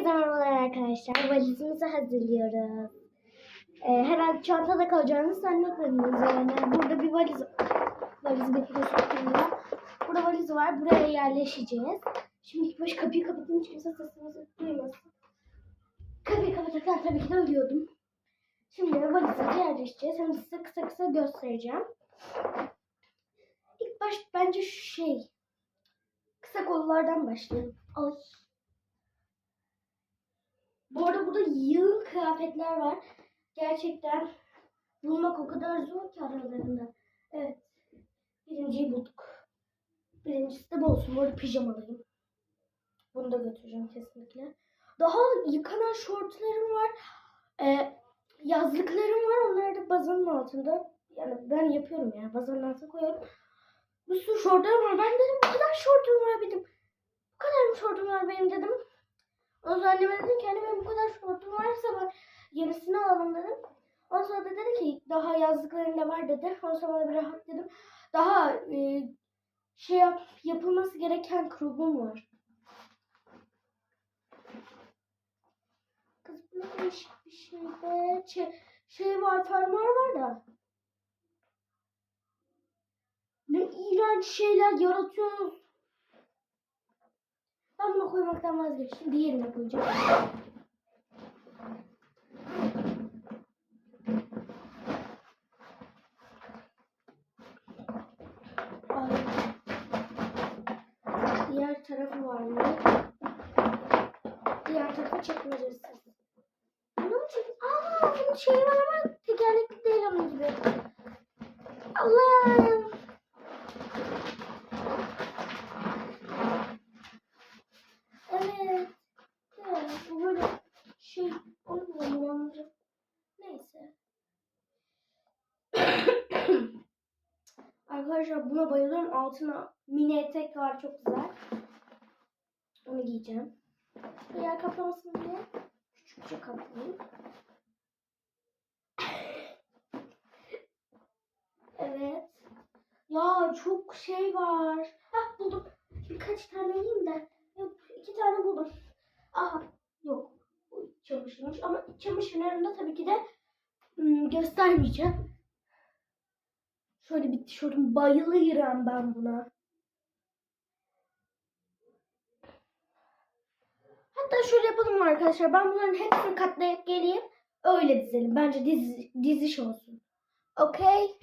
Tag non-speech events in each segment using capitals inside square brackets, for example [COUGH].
Herkese merhabalar arkadaşlar. Valizimizi hazırlıyoruz. Ee, herhalde çantada kalacağını zannetmediniz yani. Burada bir valiz valiz bekliyoruz. Burada valiz var. Buraya yerleşeceğiz. Şimdi ilk baş kapıyı kapatayım. Hiç kimse sesimizi duymasın. Kapıyı kapatırken tabii ki de ölüyordum. Şimdi valize yerleşeceğiz. Hem size kısa kısa göstereceğim. İlk baş bence şu şey. Kısa kollardan başlayalım. Ay. Bu arada burada yığın kıyafetler var. Gerçekten bulmak o kadar zor ki aralarında. Evet. Birinciyi bulduk. Birincisi de bu olsun. Bu arada pijamalıyım. Bunu da götüreceğim kesinlikle. Daha yıkanan şortlarım var. Ee, yazlıklarım var. Onlar da bazanın altında. Yani ben yapıyorum ya. Bazanın altına koyuyorum. Bir sürü şortlarım var. Ben dedim bu kadar şortum var benim. Bu kadar mı şortum var benim dedim. Ondan sonra anneme dedim ki anne benim bu kadar şortum varsa ben yenisini alalım dedim. Ondan sonra da dedi ki daha yazdıklarında var dedi. Ondan sonra bir rahat dedim. Daha e, şey yap, yapılması gereken krubum var. Kız bu değişik bir şey be. Şey, şey var fermuar var da. Ne iğrenç şeyler yaratıyorsunuz. Ben bunu koymaktan vazgeçtim. Diğerine koyacağım. Diğer tarafı var mı? Diğer tarafı çekmeyeceğiz. Bunu mu çek? Aa, bunun şeyi var ama tekerlekli değil onun gibi. Allah'ım. Evet. Evet. Bu böyle şey olmuyor yalnızca. Neyse. Arkadaşlar buna bayılıyorum. Altına mini etek var çok güzel. Onu giyeceğim. Yer kaplamasın diye küçükçe kaplayayım. Evet. Ya çok şey var. Hah buldum. Birkaç tane yiyeyim de. Yok iki tane buldum. Aha yok. Çamaşırmış ama çamaşırlarında tabii ki de hmm, göstermeyeceğim. Şöyle bir tişörtüm bayılıyorum ben buna. Hatta şöyle yapalım arkadaşlar? Ben bunların hepsini katlayıp geleyim. Öyle dizelim. Bence dizi, diziş olsun. Okey.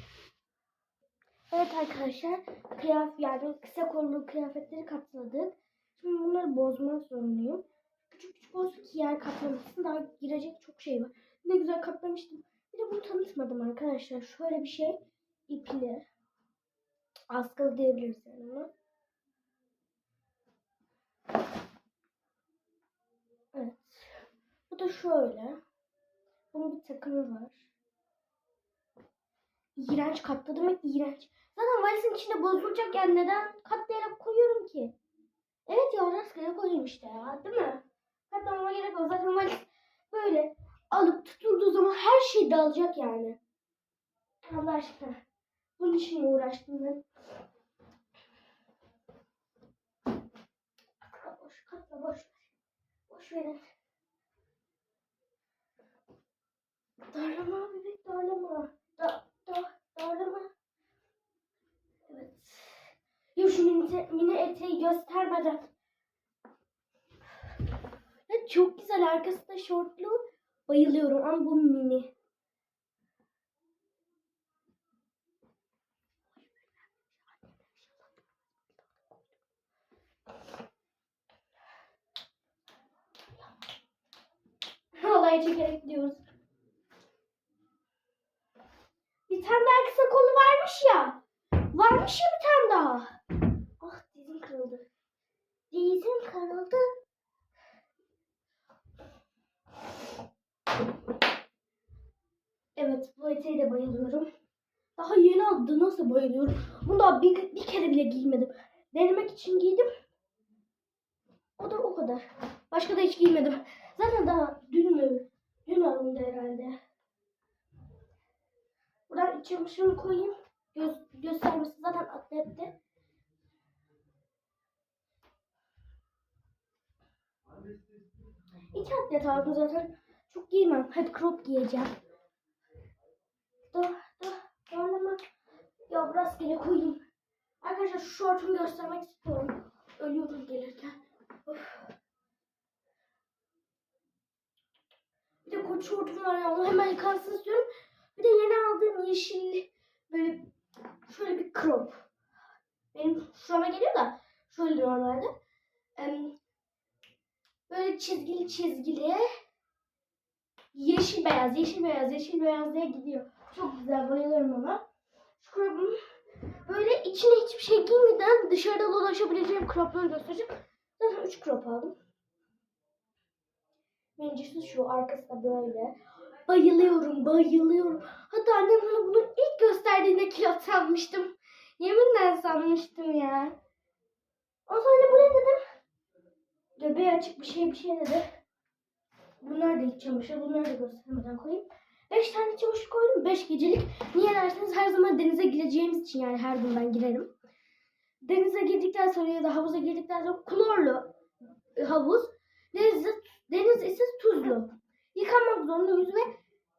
Evet arkadaşlar. Kıyaf yani kısa kollu kıyafetleri katladık. Şimdi bunları bozmak zorundayım. Küçük küçük olsun ki yer kaplamasın. Daha girecek çok şey var. Ne güzel katlamıştım. Bir de bunu tanıtmadım arkadaşlar. Şöyle bir şey. İpli. Askılı diyebiliriz yani ona. Evet. Bu da şöyle. Bunun bir takımı var. İğrenç katladım ve iğrenç. Zaten valizin içinde bozulacak yani neden katlayarak koyuyorum ki? Evet ya rastgele koyayım işte ya değil mi? Katlamama gerek yok. Zaten valiz böyle alıp tutulduğu zaman her şey dağılacak yani. Allah aşkına. Bunun için uğraştım ben? Boş, katla boş. Boş verin. Darlama bebek darlama. Da, da, darlama. Evet. Ya şu mini, mini eteği göstermeden. Ya çok güzel arkasında şortlu. Bayılıyorum ama bu mini. Halay çekerek gidiyoruz. Bir tane daha kısa kolu varmış ya. Varmış ya bir tane daha. Ah dizim kırıldı. Dizim kırıldı. Evet bu eteğe de bayılıyorum. Daha yeni aldı nasıl bayılıyorum. Bunu daha bir, bir kere bile giymedim. Denemek için giydim. O da o kadar. Başka da hiç giymedim. Zaten daha dün mü? Dün alındı herhalde. Buradan çamaşırımı koyayım. Göz, göstermesi zaten atletti. İki atlet aldım zaten. Çok giymem. Hadi crop giyeceğim. Dur dur. Zorlama. Ya rastgele koyayım. Arkadaşlar şu şortumu göstermek istiyorum. Ölüyorum gelirken. Of. Koç şortum var ya. Hemen yıkansın istiyorum. Bir de yeni aldığım yeşil böyle şöyle bir crop. Benim şurama geliyor da şöyle normalde. Böyle çizgili çizgili yeşil beyaz, yeşil beyaz, yeşil beyaz diye gidiyor. Çok güzel bayılıyorum ona. Şu crop'um böyle içine hiçbir şey giymeden dışarıda dolaşabileceğim crop'ları göstereceğim. Zaten 3 crop aldım. Birincisi şu arkası da böyle. Bayılıyorum, bayılıyorum. Hatta annem bana bunu ilk gösterdiğinde kilo sanmıştım. Yeminle sanmıştım ya. Ondan sonra bu ne dedim? Göbeği açık bir şey bir şey dedi. Bunlar da iç çamaşır. Bunları da göstermeden koyayım. Beş tane çamaşır koydum. Beş gecelik. Niye derseniz her zaman denize gireceğimiz için yani her gün ben girerim. Denize girdikten sonra ya da havuza girdikten sonra klorlu e, havuz. Tuzlu. Yıkanmak zorundayız ve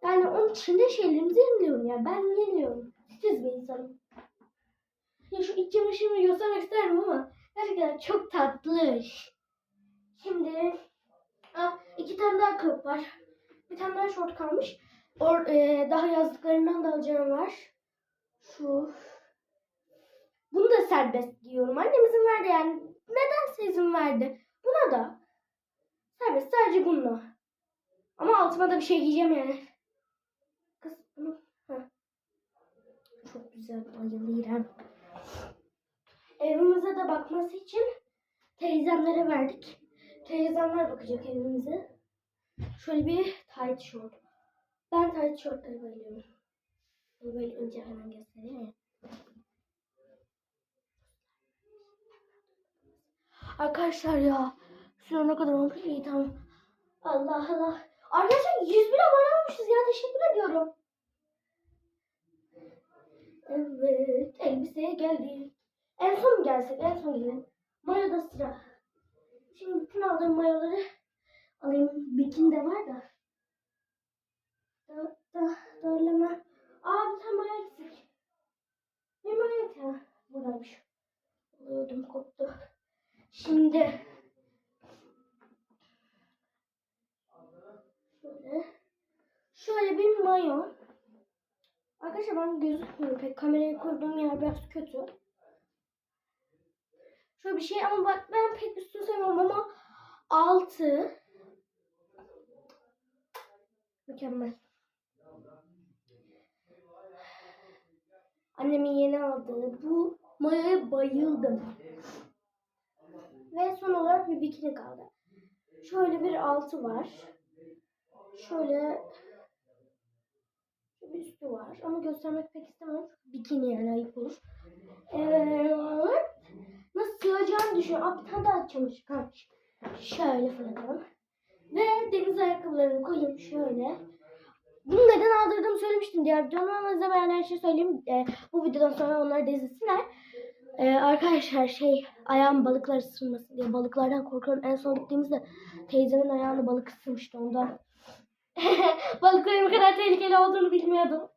yani onun içinde şeylerimizi yemliyorum ya. Ben yemiyorum. Titiz bir insanım. Ya şu iç çamaşırımı göstermek isterim ama gerçekten çok tatlı. Şimdi ah, iki tane daha crop var. Bir tane daha short kalmış. Or, e, daha yazdıklarından da alacağım var. Şu. Bunu da serbest giyiyorum. Annem izin verdi yani. Nedense izin verdi. Buna da. Serbest sadece bununla. Ama altıma da bir şey giyeceğim yani. Kız bunu. Çok güzel bayılıyorum. Evimize de bakması için teyzemlere verdik. Teyzemler bakacak evimize. Şöyle bir tight short. Ben tight shortları bayılıyorum. Böyle önce hemen göstereyim mi? Arkadaşlar ya. Şu ne kadar olmuş iyi tamam. Allah Allah. Arkadaşlar 100 bin abone olmuşuz ya. Teşekkür ediyorum. Evet. Elbiseye geldik. En son gelsek? En son gidelim. Mayoda sıra. Şimdi bütün aldığım mayoları alayım. Bikini de var da. Da, da, doğrulama. Aa bir tane mayo eksik. Bir mayo eksik. Buradaymış. Ödüm koptu. Şimdi şöyle şöyle bir mayo. Arkadaşlar ben gözükmüyor pek. Kamerayı koyduğum yer biraz kötü. Şöyle bir şey ama bak ben pek üstünü sevmiyorum ama altı mükemmel. Annemin yeni aldığı bu mayoya bayıldım. Ve son olarak bir bikini kaldı. Şöyle bir altı var. Şöyle bir üstü var. Ama göstermek pek istemiyorum. Bikini yani ayıp olur. Evet. Nasıl sığacağını düşünüyorum. Aa, bir tane daha. Şöyle fırlatalım. Ve deniz ayakkabılarını koyayım şöyle. Bunu neden aldırdığımı söylemiştim diğer videomda ama izlemeyen her şeyi söyleyeyim. Ee, bu videodan sonra onları da izlesinler. Ee, arkadaşlar şey ayağım balıklar ısırmasın diye balıklardan korkuyorum. En son gittiğimizde teyzemin ayağını balık ısırmıştı ondan. [LAUGHS] Balıkların bu kadar tehlikeli olduğunu bilmiyordum.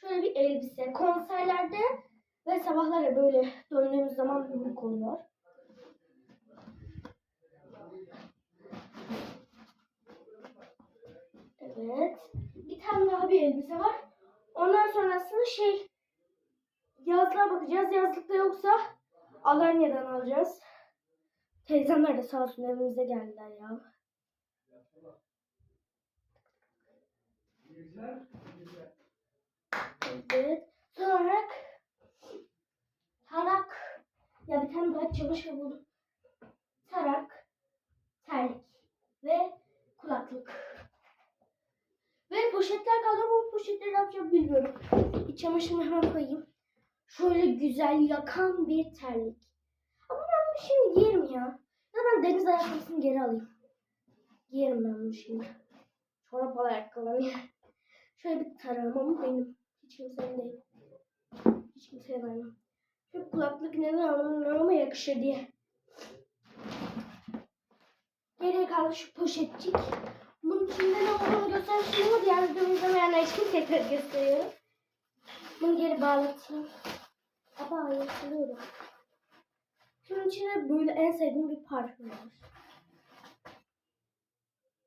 Şöyle bir elbise. Konserlerde ve sabahlara böyle döndüğümüz zaman yumruk oluyor. Evet. Bir tane daha bir elbise var. Ondan sonrasında şey yazlığa bakacağız. Yazlıkta yoksa Alanya'dan alacağız. Teyzemler de sağ olsun evimize geldiler ya. Evet. Son olarak tarak. Ya bir tane daha çamaşır buldum. Tarak, terlik ve kulaklık. Ve poşetler kaldı ama poşetleri ne yapacağım bilmiyorum. İç çamaşırımı hemen koyayım. Şöyle güzel yakan bir terlik. Ama bunu şimdi giyerim ya. Ya ben deniz ayakkabısını geri alayım. Giyerim ben bunu şimdi. Çorap ayakkabılarını. [LAUGHS] Şöyle bir tarağım ama benim. Hiç kimsenin değil. Hiç kimseye vermem. Şu kulaklık neden almam ama yakışır diye. Geriye kaldı şu poşetçik. Bunun içinde ne olduğunu göstermiştim ama diğer videomu izlemeyenler için tekrar gösteriyorum. Bunu geri bağlatayım. Aba yapılıyorum. Şunun içinde böyle en sevdiğim bir parfüm var.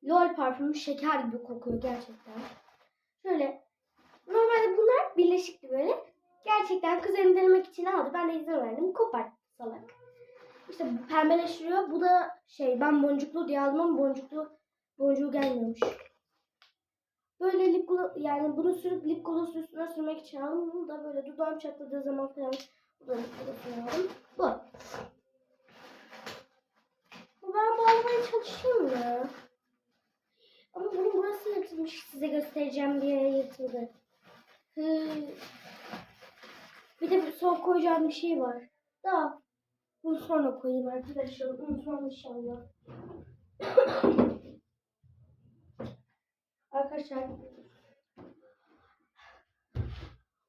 LOL parfümü şeker gibi kokuyor gerçekten. Şöyle normalde bunlar birleşikti böyle. Gerçekten kuzenim denemek için aldı. Ben de izin verdim. Kopart salak. İşte bu pembeleştiriyor. Bu da şey ben boncuklu diye aldım boncuklu boncuğu gelmiyormuş. Böyle lip gloss, yani bunu sürüp lip gloss üstüne sürmek için aldım. Bunu da böyle dudağım çatladığı zaman falan bu da lip gloss aldım. Bu. Ben bağlamaya çalışayım mı? Ama bunun burası yırtılmış. Size göstereceğim diye yırtıldı. Hı. Bir de son koyacağım bir şey var. Daha bunu sonra koyayım arkadaşlar. Unutmam inşallah. [COUGHS] arkadaşlar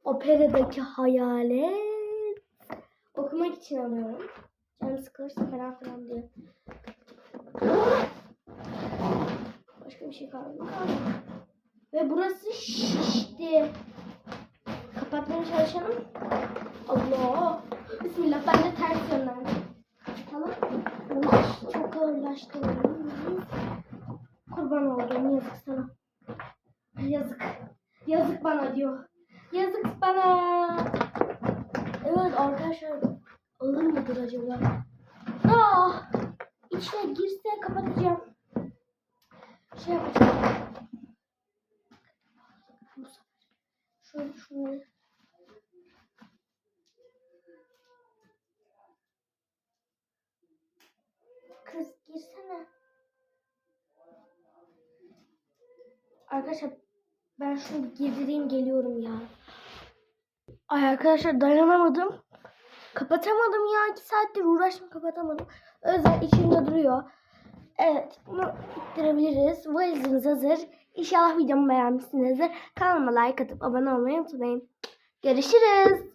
operadaki hayalet okumak için alıyorum. Canım sıkılırsa falan filan diye. Başka bir şey kalmadı. Ve burası şişti. Kapatmaya çalışalım. Allah. Bismillah ben de ters yönlendim. Tamam. Çok ağırlaştı. Kurban oldum yazık sana. Yazık. Yazık bana diyor. Yazık bana. Arkadaşlar ağır mıdır acaba? Ah! İçine girse kapatacağım. Şey yapacağım. Şöyle şunu. Kız girsene. Arkadaşlar ben şunu girdireyim geliyorum ya. Ay arkadaşlar dayanamadım. Kapatamadım ya. iki saattir uğraştım kapatamadım. Özel içimde duruyor. Evet bunu ittirebiliriz. Valiziniz hazır. İnşallah videomu beğenmişsinizdir. Kanalıma like atıp abone olmayı unutmayın. Görüşürüz.